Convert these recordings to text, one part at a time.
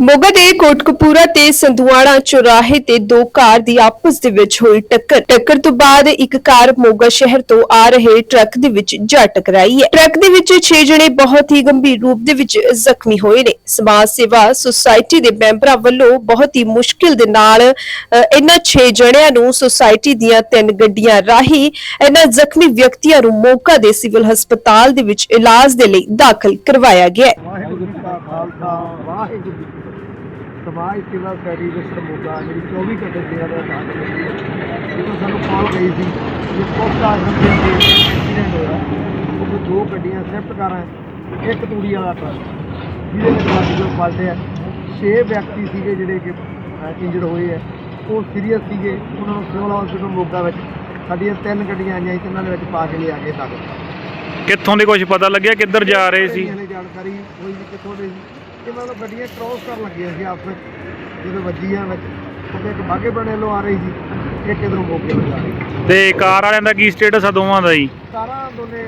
ਮੋਗਾ ਦੇ ਕੋਟਕਪੂਰਾ ਤੇ ਸੰਧੂਆਣਾ ਚੌਰਾਹੇ ਤੇ ਦੋ ਕਾਰ ਦੀ ਆਪਸ ਦੇ ਵਿੱਚ ਹੋਈ ਟੱਕਰ। ਟੱਕਰ ਤੋਂ ਬਾਅਦ ਇੱਕ ਕਾਰ ਮੋਗਾ ਸ਼ਹਿਰ ਤੋਂ ਆ ਰਹੇ ਟਰੱਕ ਦੇ ਵਿੱਚ ਜਾ ਟਕਰਾਈ ਹੈ। ਟਰੱਕ ਦੇ ਵਿੱਚ 6 ਜਣੇ ਬਹੁਤ ਹੀ ਗੰਭੀਰ ਰੂਪ ਦੇ ਵਿੱਚ ਜ਼ਖਮੀ ਹੋਏ ਨੇ। ਸਮਾਜ ਸੇਵਾ ਸੁਸਾਇਟੀ ਦੇ ਮੈਂਬਰਾਂ ਵੱਲੋਂ ਬਹੁਤ ਹੀ ਮੁਸ਼ਕਿਲ ਦੇ ਨਾਲ ਅ, ਇਹਨਾਂ 6 ਜਣਿਆਂ ਨੂੰ ਸੁਸਾਇਟੀ ਦੀਆਂ ਤਿੰਨ ਗੱਡੀਆਂ ਰਾਹੀਂ ਇਹਨਾਂ ਜ਼ਖਮੀ ਵਿਅਕਤੀਆਂ ਨੂੰ ਮੋਗਾ ਦੇ ਸਿਵਲ ਹਸਪਤਾਲ ਦੇ ਵਿੱਚ ਇਲਾਜ ਦੇ ਲਈ ਦਾਖਲ ਕਰਵਾਇਆ ਗਿਆ ਹੈ। ਵਾਹਿਗੁਰੂ ਜੀ ਕਾ ਖਾਲਸਾ ਵਾਹਿਗੁਰੂ ਸਮਾਜ ਸੇਵਾ ਸੈਡੀ ਦੇ ਸਰਮੋਗਾ ਜਿਹੜੀ 24 ਘੰਟੇ ਸੇਵਾ ਦਾ ਕੰਮ ਕਰਦੀ ਹੈ। ਜਦੋਂ ਸਾਨੂੰ ਕਾਲ ਗਈ ਸੀ ਕਿ ਪੋਸਟ ਆਫਿਸ ਦੇ ਐਕਸੀਡੈਂਟ ਹੋਇਆ। ਉਹ ਦੋ ਗੱਡੀਆਂ ਸਵਿਫਟ ਕਾਰਾਂ ਇੱਕ ਤੂੜੀ ਵਾਲਾ ਟਰੱਕ। ਜਿਹਦੇ ਵਿੱਚ ਲੱਗ ਜੋ ਪਲਟਿਆ ਛੇ ਵਿਅਕਤੀ ਸੀਗੇ ਜਿਹੜੇ ਕਿ ਇੰਜਰਡ ਹੋਏ ਹੈ ਉਹ ਸੀਰੀਅਸ ਸੀਗੇ। ਉਹਨਾਂ ਨੂੰ ਸਿਵਲ ਹਸਪੀਟਲ ਮੋਗਾ ਵਿੱਚ ਸਾਡੀਆਂ ਤਿੰਨ ਗੱਡੀਆਂ ਆਈਆਂ ਸੀ ਉਹਨਾਂ ਦੇ ਵਿੱਚ ਪਾ ਕੇ ਲਿਆ ਕੇ ਤੱਕ ਕਿੱਥੋਂ ਦੀ ਕੁਝ ਪਤਾ ਲੱਗਿਆ? ਕਿੱਧਰ ਜਾ ਰਹੇ ਸੀ? ਜਾਣਕਾਰੀ ਹੋਈ ਕਿੱਥੋਂ ਦੇ ਸੀ। ਕਿ ਮਤਲਬ ਗੱਡੀਆਂ ਕ੍ਰੋਸ ਕਰਨ ਲੱਗੀਆਂ ਸੀ ਆਪਸ ਵਿੱਚ ਜਦੋਂ ਵੱਜੀਆਂ ਵਿੱਚ ਕਿਤੇ ਇੱਕ ਬਾਗੇ ਬਣੇ ਲੋ ਆ ਰਹੀ ਸੀ ਇੱਕ ਇਧਰੋਂ ਮੋਕੇ ਰਹੀ ਸੀ। ਤੇ ਕਾਰ ਵਾਲਿਆਂ ਦਾ ਕੀ ਸਟੇਟਸ ਆ ਦੋਵਾਂ ਦਾ ਜੀ? ਸਾਰਾ ਦੋਨੇ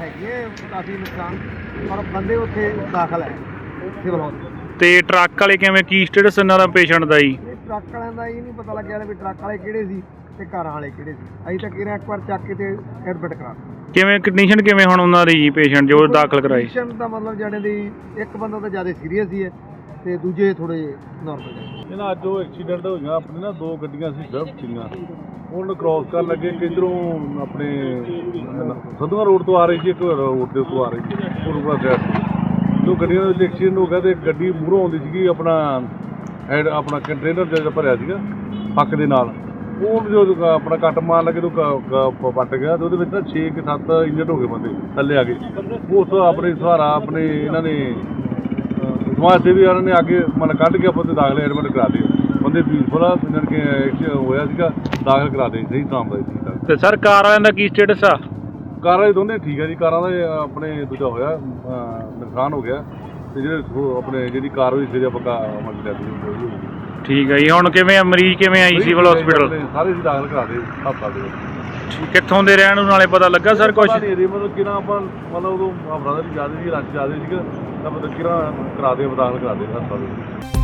ਹੈਗੇ ਆ ਕਾਫੀ ਨੁਕਸਾਨ ਪਰ ਬੰਦੇ ਉੱਥੇ ਦਾਖਲ ਹੈ ਸਿਵਲ ਹਸਪਤਾਲ ਤੇ ਟਰੱਕ ਵਾਲੇ ਕਿਵੇਂ ਕੀ ਸਟੇਟਸ ਇਹਨਾਂ ਦਾ ਪੇਸ਼ੈਂਟ ਦਾ ਜੀ? ਇਹ ਟਰੱਕ ਵਾਲਿਆਂ ਦਾ ਇਹ ਨਹੀਂ ਪਤਾ ਲੱਗਿਆ ਵੀ ਟਰੱਕ ਵਾਲੇ ਕਿਹੜੇ ਸੀ ਤੇ ਕਾਰਾਂ ਵਾਲੇ ਕਿਹੜੇ ਸੀ। ਅਸੀਂ ਤਾਂ ਕਿਹਾ ਇੱਕ ਵਾਰ ਚੱਕ ਕੇ ਤੇ ਐਡਮਿਟ ਕਰਾ ਦਿੱਤਾ। ਕਿਵੇਂ ਕੰਡੀਸ਼ਨ ਕਿਵੇਂ ਹੁਣ ਉਹਨਾਂ ਦੀ ਜੀ ਪੇਸ਼ੈਂਟ ਜੋ ਦਾਖਲ ਕਰਾਈ? Patient ਦਾ ਮਤਲਬ ਜਿਹੜੇ ਦੀ ਇੱਕ ਬੰਦਾ ਤਾਂ ਜ਼ਿਆਦਾ ਸੀਰੀਅਸ ਹੀ ਹੈ ਤੇ ਦੂਜੇ ਥੋੜੇ ਨਾਰਮਲ ਹੈ। ਇਹ ਨਾ ਅੱਜ ਉਹ ਐਕਸੀਡੈਂਟ ਹੋਈਆਂ ਆਪਣੇ ਨਾ ਦੋ ਗੱਡੀਆਂ ਸੀ ਸਵਿਫਟ ਸੀਗੀਆਂ। ਉਹਨਾਂ ਨੂੰ ਕ੍ਰਾਸ ਕਰਨ ਲੱਗੇ ਕਿ ਇੱਧਰੋਂ ਆਪਣੇ ਸਦੂਆ ਰੋਡ ਤੋਂ ਆ ਰਹੀ ਸੀ ਇੱਕ ਰੋਡ ਦੇ ਉੱਤੋਂ ਆ ਰਹੀ ਸੀ। ਉਹ ਰੁਕਾ ਸਾਈਡ ਦੋ ਗੱਡੀਆਂ ਦੇ ਵਿੱਚ ਐਕਸੀਡੈਂਟ ਹੋ ਗਿਆ ਤੇ ਗੱਡੀ ਮੂਹਰੋਂ ਆਉਂਦੀ ਸੀਗੀ ਆਪਣਾ ਐਡ ਆਪਣਾ ਕੰਟੇਨਰ ਜਿਹੜਾ ਭਰਿਆ ਸੀਗਾ ਪੱਕ ਦੇ ਨਾਲ। ਉਹ ਜੋ ਆਪਣਾ ਕੱਟ ਮਾਰਨ ਲੱਗੇ ਤੋਂ ਕ- ਕ- ਪੱਟ ਗਿਆ ਤੇ ਉਹਦੇ ਵਿੱਚ ਨਾ 6 ਕਿ 7 ਇੰਜਰਡ ਹੋ ਗਏ ਬੰਦੇ ਥੱਲੇ ਆ ਗਏ ਉਸ ਆਪਣੇ ਸਹਾਰਾ ਆਪਣੇ ਇਹਨਾਂ ਨੇ ਅਹ ਸਮਾਜ ਸੇਵੀ ਵਾਲਿਆਂ ਨੇ ਅੱਗੇ ਮਨ ਕੱਢ ਕੇ ਬੰਦੇ ਦਾਖਲ ਐਡਮਿਟ ਕਰਾ ਦੇ ਬੰਦੇ ਪੀਸਫੁਲ ਆ ਇਹਨਾਂ ਕੇ ਹੋਇਆ ਸੀਗਾ ਦਾਖਲ ਕਰਾ ਦੇ ਸਹੀ ਸਾਮ ਦਾ ਸੀ ਤੇ ਸਰ ਕਾਰ ਵਾਲਿਆਂ ਦਾ ਕੀ ਸਟੇਟਸ ਆ? ਕਾਰਾਂ ਦੇ ਦੋਨੇ ਠੀਕ ਆ ਜੀ ਕਾਰਾਂ ਦਾ ਇਹ ਆਪਣੇ ਦੂਜਾ ਹੋਇਆ ਅਹ ਨੁਕਸਾਨ ਹੋ ਗਿਆ। ਤੇ ਜਿਹੜੇ ਆਪਣੇ ਜਿਹੜੀ ਕਾਰ ਹੋਈ ਸੀ ਆਪਾਂ ਕਾ ਮਤਲਬ ਲੈ ਲਈ ਠੀਕ ਹੈ ਜੀ ਹੁਣ ਕਿਵੇਂ ਆ? ਮਰੀਜ਼ ਕਿਵੇਂ ਆਈ ਸਿਵਲ ਹਸਪੀਟਲ ਸਾਰੇ ਸੀ ਦਾਖਲ ਕਰਾ ਦੇ ਹਸਪਤਾਲ ਦੇ ਵਿੱਚ। ਕਿੱਥੋਂ ਦੇ ਰਹਿਣ ਨਾਲੇ ਪਤਾ ਲੱਗਾ ਸਰ ਕੁਝ ਪਤਾ ਨਹੀਂ ਇਹਦੀ ਮਤਲਬ ਕਿਹਨਾਂ ਆਪਾਂ ਮਤਲਬ ਉਦੋਂ ਬ੍ਰਦਰ ਜ਼ਿਆਦਾ ਸੀ ਰਸ਼ ਜ਼ਿਆਦਾ ਸੀਗਾ ਤਾਂ ਮਤਲਬ ਕਿਹਨਾਂ ਕਰਾ ਦੇ ਦਾਖਲ ਕਰਾ ਦੇ ਹਸਪਤਾਲ ਦੇ ਵਿੱਚ।